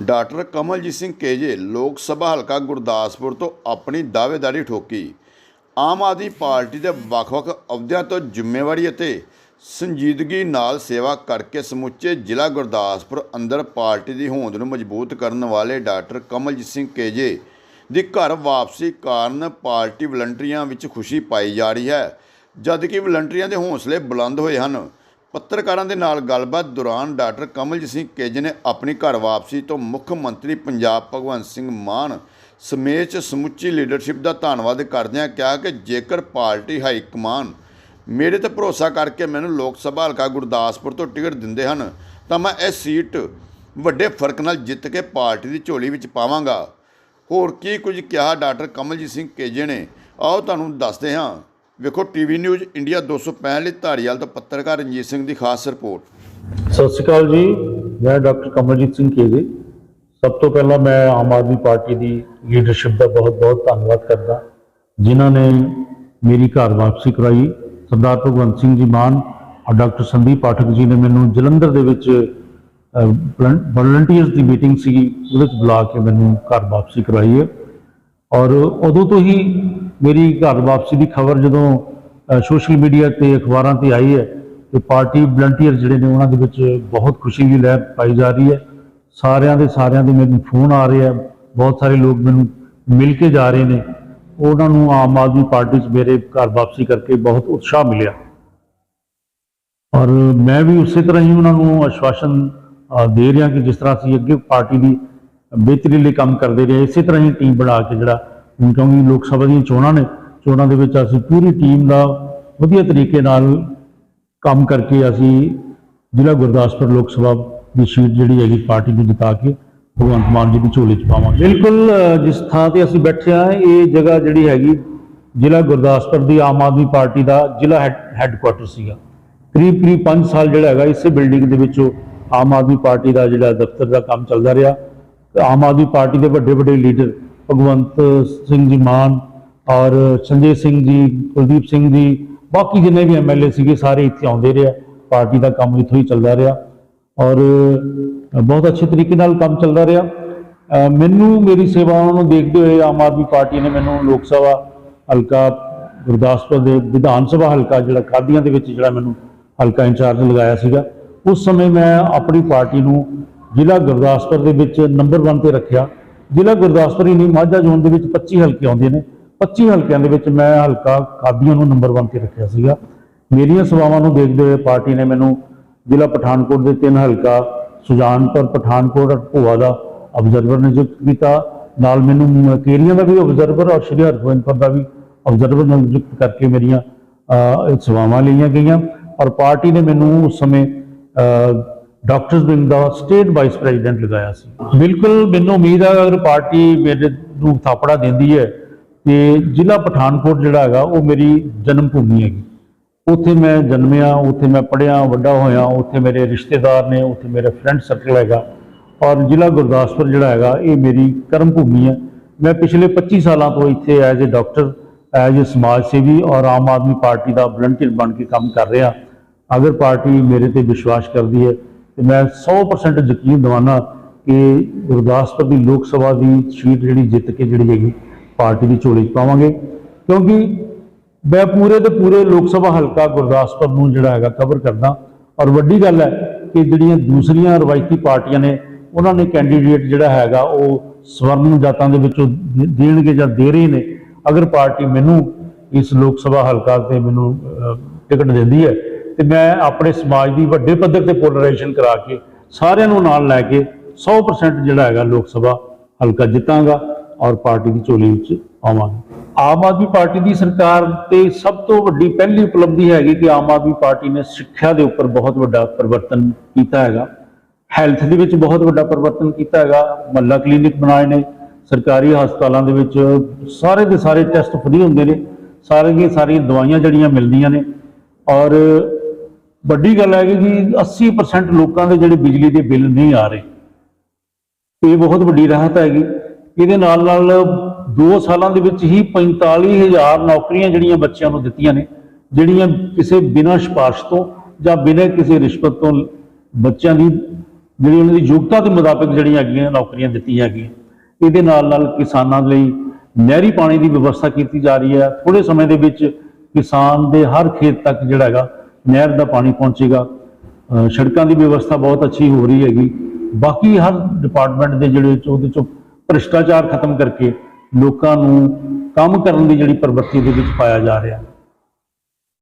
Doctor Kamaljit Singh ਕੇਜੇ ਲੋਕ ਸਭਾ ਹਲਕਾ ਗੁਰਦਾਸਪੁਰ ਤੋਂ ਆਪਣੀ ਦਾਅਵੇਦਾਰੀ ਠੋਕੀ। ਆਮ ਆਦਮੀ ਪਾਰਟੀ ਦੇ ਵੱਖ-ਵੱਖ ਅਹੁਦਿਆਂ ਤੋਂ ਜ਼ਿੰਮੇਵਾਰੀ ਅਤੇ ਸੰਜੀਦਗੀ ਨਾਲ ਸੇਵਾ ਕਰਕੇ ਸਮੁੱਚੇ ਜ਼ਿਲ੍ਹਾ ਗੁਰਦਾਸਪੁਰ ਅੰਦਰ ਪਾਰਟੀ ਦੀ ਹੋਂਦ ਨੂੰ ਮਜ਼ਬੂਤ ਕਰਨ ਵਾਲੇ doctor Kamaljit Singh K J ਦੀ ਘਰ ਵਾਪਸੀ ਕਾਰਨ ਪਾਰਟੀ ਵਲੰਟੀਅਰਾਂ ਵਿੱਚ ਖੁਸ਼ੀ ਪਾਈ ਜਾ ਰਹੀ ਹੈ, ਜਦਕਿ ਵਲੰਟੀਅਰਾਂ ਦੇ ਹੌਸਲੇ ਬੁਲੰਦ ਹੋਏ ਹਨ। ਪੱਤਰਕਾਰਾਂ ਦੇ ਨਾਲ ਗੱਲਬਾਤ ਦੌਰਾਨ ਡਾਕਟਰ ਕਮਲਜੀਤ ਸਿੰਘ ਕੇਜੇ ਨੇ ਆਪਣੀ ਘਰ ਵਾਪਸੀ ਤੋਂ ਮੁੱਖ ਮੰਤਰੀ ਪੰਜਾਬ ਭਗਵੰਤ ਸਿੰਘ ਮਾਨ ਸਮੇਤ ਸਮੁੱਚੀ ਲੀਡਰਸ਼ਿਪ ਦਾ ਧੰਨਵਾਦ ਕਰਦਿਆਂ ਕਿਹਾ ਕਿ ਜੇਕਰ ਪਾਰਟੀ ਹਾਈ ਕਮਾਨ ਮੇਰੇ ਤੇ ਭਰੋਸਾ ਕਰਕੇ ਮੈਨੂੰ ਲੋਕ ਸਭਾ ਹਲਕਾ ਗੁਰਦਾਸਪੁਰ ਤੋਂ ਟਿਕਟ ਦਿੰਦੇ ਹਨ, ਤਾਂ ਮੈਂ ਇਹ ਸੀਟ ਵੱਡੇ ਫ਼ਰਕ ਨਾਲ ਜਿੱਤ ਕੇ ਪਾਰਟੀ ਦੀ ਝੋਲੀ ਵਿੱਚ ਪਾਵਾਂਗਾ। ਹੋਰ ਕੀ ਕੁਝ ਕਿਹਾ ਡਾਕਟਰ ਕਮਲਜੀਤ ਸਿੰਘ ਕੇਜੇ ਨੇ? ਆਓ ਤੁਹਾਨੂੰ ਦੱਸਦੇ ਹਾਂ। ਵੇਖੋ ਟੀਵੀ ਨਿਊਜ਼ ਇੰਡੀਆ 265 ਲਈ ਧਾਰੀਵਾਲ ਤੋਂ ਪੱਤਰਕਾਰ ਰਣਜੀਤ ਸਿੰਘ ਦੀ ਖਾਸ ਰਿਪੋਰਟ। ਸਤਿ ਸ਼੍ਰੀ ਅਕਾਲ ਜੀ, ਮੈਂ ਡਾਕਟਰ ਕਮਲਜੀਤ ਸਿੰਘ ਕੇਜੇ ਸਭ ਤੋਂ ਪਹਿਲਾਂ ਮੈਂ ਆਮ ਆਦਮੀ ਪਾਰਟੀ ਦੀ ਲੀਡਰਸ਼ਿਪ ਦਾ ਬਹੁਤ-ਬਹੁਤ ਧੰਨਵਾਦ ਕਰਦਾ। ਜਿਨ੍ਹਾਂ ਨੇ ਮੇਰੀ ਘਰ ਵਾਪਸੀ ਕਰਾਈ। ਸਰਦਾਰ ਭਗਵੰਤ ਸਿੰਘ ਜੀ ਮਾਨ ਔਰ ਡਾਕਟਰ ਸੰਦੀਪ ਪਾਠਕ ਜੀ ਨੇ ਮੈਨੂੰ ਜਲੰਧਰ ਦੇ ਵਿੱਚ ਵਲੰਟੀਅਰਸ ਦੀ ਮੀਟਿੰਗ ਸੀ ਉਹਦੇ ਵਿੱਚ ਬੁਲਾ ਕੇ ਮੈਨੂੰ ਘਰ ਵਾਪਸੀ ਕਰਾਈ ਹੈ। ਔਰ ਉਦੋਂ ਤੋਂ ਹੀ ਮੇਰੀ ਘਰ ਵਾਪਸੀ ਦੀ ਖਬਰ ਜਦੋਂ ਸੋਸ਼ਲ ਮੀਡੀਆ ਤੇ ਅਖਬਾਰਾਂ ਤੇ ਆਈ ਹੈ ਤੇ ਪਾਰਟੀ ਵਲੰਟੀਅਰ ਜਿਹੜੇ ਨੇ ਉਹਨਾਂ ਦੇ ਵਿੱਚ ਬਹੁਤ ਖੁਸ਼ੀ ਦੀ ਲਹਿਰ ਪਾਈ ਜਾ ਰਹੀ ਹੈ। ਸਾਰਿਆਂ ਦੇ ਸਾਰਿਆਂ ਦੇ ਮੈਨੂੰ ਫੋਨ ਆ ਰਹੇ ਆ, ਬਹੁਤ ਸਾਰੇ ਲੋਕ ਮੈਨੂੰ ਮਿਲ ਕੇ ਜਾ ਰਹੇ ਨੇ। ਉਹਨਾਂ ਨੂੰ ਆਮ ਆਦਮੀ ਪਾਰਟੀ 'ਚ ਮੇਰੇ ਘਰ ਵਾਪਸੀ ਕਰਕੇ ਬਹੁਤ ਉਤਸ਼ਾਹ ਮਿਲਿਆ। ਔਰ ਮੈਂ ਵੀ ਉਸੇ ਤਰ੍ਹਾਂ ਹੀ ਉਹਨਾਂ ਨੂੰ ਆਸ਼ਵਾਸਨ ਦੇ ਰਿਹਾ ਕਿ ਜਿਸ ਤਰ੍ਹਾਂ ਅਸੀਂ ਅੱਗੇ ਪਾਰਟੀ ਦੀ ਬਿਹਤਰੀ ਲਈ ਕੰਮ ਕਰਦੇ ਰਹੇ, ਇਸੇ ਤਰ੍ਹਾਂ ਹੀ ਟੀਮ ਬਣਾ ਕੇ ਜਿਹੜਾ ਹੁਣ ਕਿਉਂਕਿ ਲੋਕ ਸਭਾ ਦੀਆਂ ਚੋਣਾਂ ਨੇ, ਚੋਣਾਂ ਦੇ ਵਿੱਚ ਅਸੀਂ ਪੂਰੀ ਟੀਮ ਦਾ ਵਧੀਆ ਤਰੀਕੇ ਨਾਲ ਕੰਮ ਕਰਕੇ ਅਸੀਂ ਜ਼ਿਲ੍ਹਾ ਗੁਰਦਾਸਪੁਰ ਲੋਕ ਸਭਾ ਦੀ ਸੀਟ ਜਿਹੜੀ ਹੈਗੀ ਪਾਰਟੀ ਨੂੰ ਜਿਤਾ ਕੇ ਭਗਵੰਤ ਮਾਨ ਜੀ ਦੀ ਝੋਲੀ ਚ ਪਾਵਾਂਗੇ। ਬਿਲਕੁਲ ਜਿਸ ਥਾਂ ਤੇ ਅਸੀਂ ਬੈਠੇ ਆ ਇਹ ਜਗ੍ਹਾ ਜਿਹੜੀ ਹੈਗੀ ਜ਼ਿਲ੍ਹਾ ਗੁਰਦਾਸਪੁਰ ਦੀ ਆਮ ਆਦਮੀ ਪਾਰਟੀ ਦਾ ਜ਼ਿਲ੍ਹਾ ਹੈੱਡਕੁਆਟਰ ਸੀਗਾ। ਕਰੀਬ ਕਰੀਬ 5 ਸਾਲ ਜਿਹੜਾ ਹੈਗਾ, ਇਸੇ ਬਿਲਡਿੰਗ ਦੇ ਵਿੱਚੋਂ ਆਮ ਆਦਮੀ ਪਾਰਟੀ ਦਾ ਜਿਹੜਾ ਦਫ਼ਤਰ ਦਾ ਕੰਮ ਚੱਲਦਾ ਰਿਹਾ। ਤੇ ਆਮ ਆਦਮੀ ਪਾਰਟੀ ਦੇ ਵੱਡੇ ਵੱਡੇ ਲੀਡਰ ਭਗਵੰਤ ਸਿੰਘ ਜੀ ਮਾਨ ਔਰ ਸੰਜੇ ਸਿੰਘ ਜੀ, ਕੁਲਦੀਪ ਸਿੰਘ ਜੀ, ਬਾਕੀ ਜਿੰਨੇ ਵੀ ਐਮਐਲਏ ਸੀਗੇ ਸਾਰੇ ਇੱਥੇ ਆਉਂਦੇ ਰਹੇ ਪਾਰਟੀ ਦਾ ਕੰਮ ਇੱਥੋਂ ਹੀ ਚੱਲਦਾ ਰਿਹਾ ਔਰ ਬਹੁਤ ਅੱਛੇ ਤਰੀਕੇ ਨਾਲ ਕੰਮ ਚੱਲਦਾ ਰਿਹਾ। ਮੈਨੂੰ ਮੇਰੀ ਸੇਵਾਵਾਂ ਨੂੰ ਦੇਖਦੇ ਹੋਏ ਆਮ ਆਦਮੀ ਪਾਰਟੀ ਨੇ ਮੈਨੂੰ ਲੋਕ ਸਭਾ ਹਲਕਾ ਗੁਰਦਾਸਪੁਰ ਦੇ ਵਿਧਾਨ ਸਭਾ ਹਲਕਾ ਜਿਹੜਾ ਕਾਦੀਆਂ ਦੇ ਵਿੱਚ ਜਿਹੜਾ ਮੈਨੂੰ ਹਲਕਾ ਇੰਚਾਰਜ ਲਗਾਇਆ ਸੀਗਾ, ਉਸ ਸਮੇਂ ਮੈਂ ਆਪਣੀ ਪਾਰਟੀ ਨੂੰ ਜ਼ਿਲ੍ਹਾ ਗੁਰਦਾਸਪੁਰ ਦੇ ਵਿੱਚ ਨੰਬਰ 1 ਤੇ ਰੱਖਿਆ। ਜ਼ਿਲ੍ਹਾ ਗੁਰਦਾਸਪੁਰ ਹੀ ਨਹੀਂ, ਮਾਝਾ ਜ਼ੋਨ ਦੇ ਵਿੱਚ 25 ਹਲਕੇ ਆਉਂਦੇ ਨੇ। 25 ਹਲਕਿਆਂ ਦੇ ਵਿੱਚ ਮੈਂ ਹਲਕਾ ਕਾਦੀਆਂ ਨੂੰ ਨੰਬਰ 1 ਤੇ ਰੱਖਿਆ ਸੀਗਾ। ਮੇਰੀਆਂ ਸੇਵਾਵਾਂ ਨੂੰ ਦੇਖਦੇ ਹੋਏ ਪਾਰਟੀ ਨੇ ਮੈਨੂੰ ਜ਼ਿਲ੍ਹਾ ਪਠਾਨਕੋਟ ਦੇ ਤਿੰਨ ਹਲਕਾ, ਸੁਜਾਨਪੁਰ, ਪਠਾਨਕੋਟ ਔਰ ਭੋਆ ਦਾ ਅਬਜ਼ਰਵਰ ਨਿਯੁਕਤ ਕੀਤਾ। ਨਾਲ ਮੈਨੂੰ ਕੇਰੀਆਂ ਦਾ ਵੀ ਅਬਜ਼ਰਵਰ ਔਰ ਸ਼੍ਰੀ ਹਰਗੋਬਿੰਦਪੁਰ ਦਾ ਵੀ ਅਬਜ਼ਰਵਰ ਨਿਯੁਕਤ ਕਰਕੇ ਮੇਰੀਆਂ ਸੇਵਾਵਾਂ ਲਈਆਂ ਗਈਆਂ। ਔਰ ਪਾਰਟੀ ਨੇ ਮੈਨੂੰ ਉਸ ਸਮੇਂ ਡਾਕਟਰਸ ਵਿੰਗ ਦਾ ਸਟੇਟ ਵਾਈਸ ਪ੍ਰੈਜ਼ੀਡੈਂਟ ਲਗਾਇਆ ਸੀ। ਬਿਲਕੁਲ ਮੈਨੂੰ ਉਮੀਦ ਹੈ ਅਗਰ ਪਾਰਟੀ ਮੇਰੇ ਨੂੰ ਥਾਪੜਾ ਦਿੰਦੀ ਹੈ ਤੇ ਜ਼ਿਲ੍ਹਾ ਪਠਾਨਕੋਟ ਜਿਹੜਾ ਹੈਗਾ, ਉਹ ਮੇਰੀ ਜਨਮ ਭੂਮੀ ਹੈਗੀ। ਉੱਥੇ ਮੈਂ ਜਨਮਿਆ, ਉੱਥੇ ਮੈਂ ਪੜ੍ਹਿਆ, ਵੱਡਾ ਹੋਇਆ, ਉੱਥੇ ਮੇਰੇ ਰਿਸ਼ਤੇਦਾਰ ਨੇ, ਉੱਥੇ ਮੇਰਾ ਫਰੈਂਡ ਸਰਕਲ ਹੈਗਾ। ਔਰ ਜ਼ਿਲ੍ਹਾ ਗੁਰਦਾਸਪੁਰ ਜਿਹੜਾ ਹੈਗਾ, ਇਹ ਮੇਰੀ ਕਰਮ ਭੂਮੀ ਹੈ। ਮੈਂ ਪਿਛਲੇ 25 ਸਾਲਾਂ ਤੋਂ ਇੱਥੇ as a doctor as a ਸਮਾਜ ਸੇਵੀ ਔਰ ਆਮ ਆਦਮੀ ਪਾਰਟੀ ਦਾ ਵਲੰਟੀਅਰ ਬਣ ਕੇ ਕੰਮ ਕਰ ਰਿਹਾ। ਅਗਰ ਪਾਰਟੀ ਮੇਰੇ ਤੇ ਵਿਸ਼ਵਾਸ ਕਰਦੀ ਹੈ ਤੇ ਮੈਂ 100% ਯਕੀਨ ਦਿਵਾਨਾ ਕਿ ਗੁਰਦਾਸਪੁਰ ਦੀ ਲੋਕ ਸਭਾ ਦੀ ਸੀਟ ਜਿਹੜੀ ਜਿੱਤ ਕੇ ਜਿਹੜੀ ਹੈਗੀ ਪਾਰਟੀ ਦੀ ਝੋਲੀ 'ਚ ਪਾਵਾਂਗੇ। ਕਿਉਂਕਿ ਮੈਂ ਪੂਰੇ ਦੇ ਪੂਰੇ ਲੋਕ ਸਭਾ ਹਲਕਾ ਗੁਰਦਾਸਪੁਰ ਨੂੰ ਜਿਹੜਾ ਹੈਗਾ ਕਵਰ ਕਰਦਾ। ਔਰ ਵੱਡੀ ਗੱਲ ਹੈ ਕਿ ਜਿਹੜੀਆਂ ਦੂਸਰੀਆਂ ਰਵਾਇਤੀ ਪਾਰਟੀਆਂ ਨੇ, ਉਹਨਾਂ ਨੇ ਕੈਂਡੀਡੇਟ ਜਿਹੜਾ ਹੈਗਾ ਉਹ ਸਵਰਨ ਜਾਤਾਂ ਦੇ ਵਿੱਚੋਂ ਦੇਣਗੇ ਜਾਂ ਦੇ ਰਹੇ ਨੇ। ਅਗਰ ਪਾਰਟੀ ਮੈਨੂੰ ਇਸ ਲੋਕ ਸਭਾ ਹਲਕਾ ਤੇ ਮੈਨੂੰ ਟਿਕਟ ਦਿੰਦੀ ਹੈ ਤੇ ਮੈਂ ਆਪਣੇ ਸਮਾਜ ਦੀ ਵੱਡੇ ਪੱਧਰ ਤੇ ਪੋਲਰਾਈਜੇਸ਼ਨ ਕਰਾ ਕੇ ਸਾਰਿਆਂ ਨੂੰ ਨਾਲ ਲੈ ਕੇ 100% ਜਿਹੜਾ ਹੈਗਾ ਲੋਕ ਸਭਾ ਹਲਕਾ ਜਿੱਤਾਂਗਾ ਔਰ ਪਾਰਟੀ ਦੀ ਝੋਲੀ ਵਿੱਚ ਆਵਾਂਗਾ। ਆਮ ਆਦਮੀ ਪਾਰਟੀ ਦੀ ਸਰਕਾਰ ਤੇ ਸਭ ਤੋਂ ਵੱਡੀ ਪਹਿਲੀ ਉਪਲਬਧੀ ਹੈਗੀ ਕਿ ਆਮ ਆਦਮੀ ਪਾਰਟੀ ਨੇ ਸਿੱਖਿਆ ਦੇ ਉੱਪਰ ਬਹੁਤ ਵੱਡਾ ਪਰਿਵਰਤਨ ਕੀਤਾ ਹੈਗਾ। ਹੈਲਥ ਦੇ ਵਿੱਚ ਬਹੁਤ ਵੱਡਾ ਪਰਿਵਰਤਨ ਕੀਤਾ ਹੈਗਾ। ਮੱਲਾ ਕਲੀਨਿਕ ਬਣਾਏ ਨੇ। ਸਰਕਾਰੀ ਹਸਪਤਾਲਾਂ ਦੇ ਵਿੱਚ ਸਾਰੇ ਦੇ ਸਾਰੇ ਟੈਸਟ ਫ੍ਰੀ ਹੁੰਦੇ ਨੇ। ਸਾਰੇ ਦੀਆਂ ਸਾਰੀਆਂ ਦਵਾਈਆਂ ਜਿਹੜੀਆਂ ਮਿਲਦੀਆਂ ਨੇ। ਔਰ ਵੱਡੀ ਗੱਲ ਹੈ ਕਿ 80% ਲੋਕਾਂ ਦੇ ਜਿਹੜੇ ਬਿਜਲੀ ਦੇ ਬਿੱਲ ਨਹੀਂ ਆ ਰਹੇ। ਇਹ ਬਹੁਤ ਵੱਡੀ ਰਾਹਤ ਹੈਗੀ। ਇਹਦੇ ਨਾਲ ਨਾਲ 2 ਸਾਲਾਂ ਦੇ ਵਿੱਚ ਹੀ 45000 ਨੌਕਰੀਆਂ ਜਿਹੜੀਆਂ ਬੱਚਿਆਂ ਨੂੰ ਦਿੱਤੀਆਂ ਨੇ, ਜਿਹੜੀਆਂ ਕਿਸੇ ਬਿਨਾਂ ਸਿਫਾਰਿਸ਼ ਤੋਂ ਜਾਂ ਬਿਨਾਂ ਕਿਸੇ ਰਿਸ਼ਵਤ ਤੋਂ ਬੱਚਿਆਂ ਦੀ, ਜਿਹੜੀ ਉਹਨਾਂ ਦੀ ਯੋਗਤਾ ਦੇ ਮੁਤਾਬਿਕ ਜਿਹੜੀਆਂ ਹੈਗੀਆਂ, ਨੌਕਰੀਆਂ ਦਿੱਤੀਆਂ ਹੈਗੀਆਂ। ਇਹਦੇ ਨਾਲ ਨਾਲ ਕਿਸਾਨਾਂ ਲਈ ਨਹਿਰੀ ਪਾਣੀ ਦੀ ਵਿਵਸਥਾ ਕੀਤੀ ਜਾ ਰਹੀ ਹੈ। ਥੋੜੇ ਸਮੇਂ ਦੇ ਵਿੱਚ ਕਿਸਾਨ ਦੇ ਹਰ ਖੇਤ ਤੱਕ ਜਿਹੜਾ ਹੈਗਾ ਨਹਿਰ ਦਾ ਪਾਣੀ ਪਹੁੰਚੇਗਾ। ਸੜਕਾਂ ਦੀ ਵਿਵਸਥਾ ਬਹੁਤ ਅੱਛੀ ਹੋ ਰਹੀ ਹੈਗੀ। ਬਾਕੀ ਹਰ ਡਿਪਾਰਟਮੈਂਟ ਦੇ ਜਿਹੜੇ ਉਹਦੇ ਚੋਂ ਭ੍ਰਿਸ਼ਟਾਚਾਰ ਖਤਮ ਕਰਕੇ ਲੋਕਾਂ ਨੂੰ ਕੰਮ ਕਰਨ ਦੀ ਜਿਹੜੀ ਪ੍ਰਵਿਰਤੀ ਦੇ ਵਿੱਚ ਪਾਇਆ ਜਾ ਰਿਹਾ।